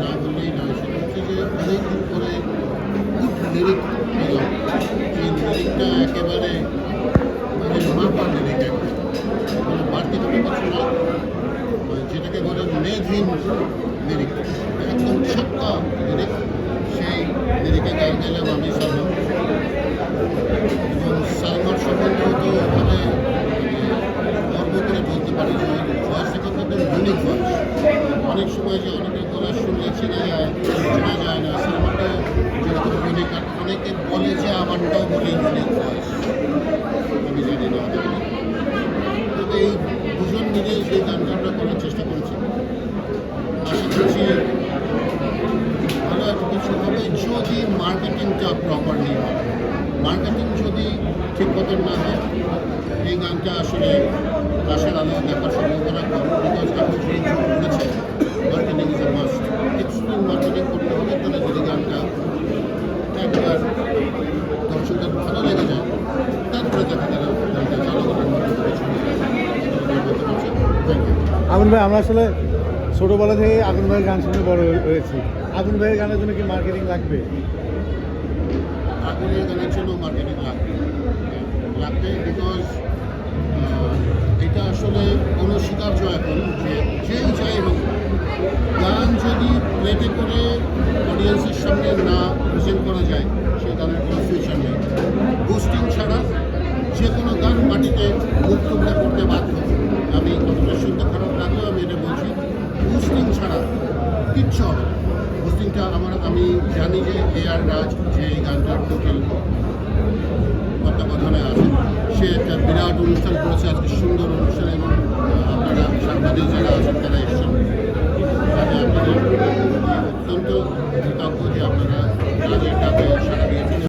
না বললেই নয় সেটা হচ্ছে যে অনেক দিন পরে খুব লিরিক পেলাম সেই লিরিকটা একেবারে মানে মাপা লিরিক একটা কোনো বাড়তি কোনো কিছু মানে যেটাকে বলে মেধহীন লিরিক একদম ছাক্কা লিরিক সেই লিরিকে গান গেলাম আমি সালমান এবং সালমান অনেক সময় যে অনেকের গলা শুনলে চেনা যায় যায় না। সালমানটা যেরকম আর অনেকে বলে যে আমারটাও বলে ভয়েস আমি জানি না তবে এই দুজন মিলে সেই গানটা আমরা করার চেষ্টা করেছি। আশা করছি ভালো একটা কিছু হবে যদি মার্কেটিংটা প্রপারলি হয়। মার্কেটিং যদি ঠিক মতন না হয়, এই গানটা আসলে আশার আলো দেখার সম্ভাবনা কম বিকজ এখন যে যুগ উঠেছে marketing is a must extreme marketing করতে হবে তাহলে যদি গানটা একবার দর্শকদের ভালো লেগে যায় তারপরে আগুন ভাই আমরা আসলে ছোটোবেলা থেকে আগুন ভাইয়ের গান শুনে বড় হয়েছি আগুন ভাইয়ের গানের জন্য কি মার্কেটিং লাগবে? আগুনের গানের জন্য মার্কেটিং লাগবে। লাগবে বিকজ এটা আসলে অনস্বীকার্য এখন যে যেই যাই হোক গান যদি প্লেটে করে অডিয়েন্সের সামনে না প্রেজেন্ট করা যায়, সেই গানের কোনো ফিউচার নেই। বুস্টিং ছাড়া যে কোনো গান মাটিতে মুখ করতে বাধ্য। আমি কতটা শুনতে খারাপ লাগলেও আমি এটা বলছি। বুস্টিং ছাড়া কিচ্ছু হবে বুস্টিংটা আমার, আমি জানি যে এ আর রাজ যে এই গানটার টোটাল তত্ত্বাবধানে আছে সে একটা বিরাট অনুষ্ঠান করেছে, আজকে সুন্দর অনুষ্ঠান এবং আপনারা সাংবাদিক যারা আছেন, তারা এসেছেন। ਤੋਂ ਜਿੱਦਾਂ ਪੂਜਾ ਮੇਰਾ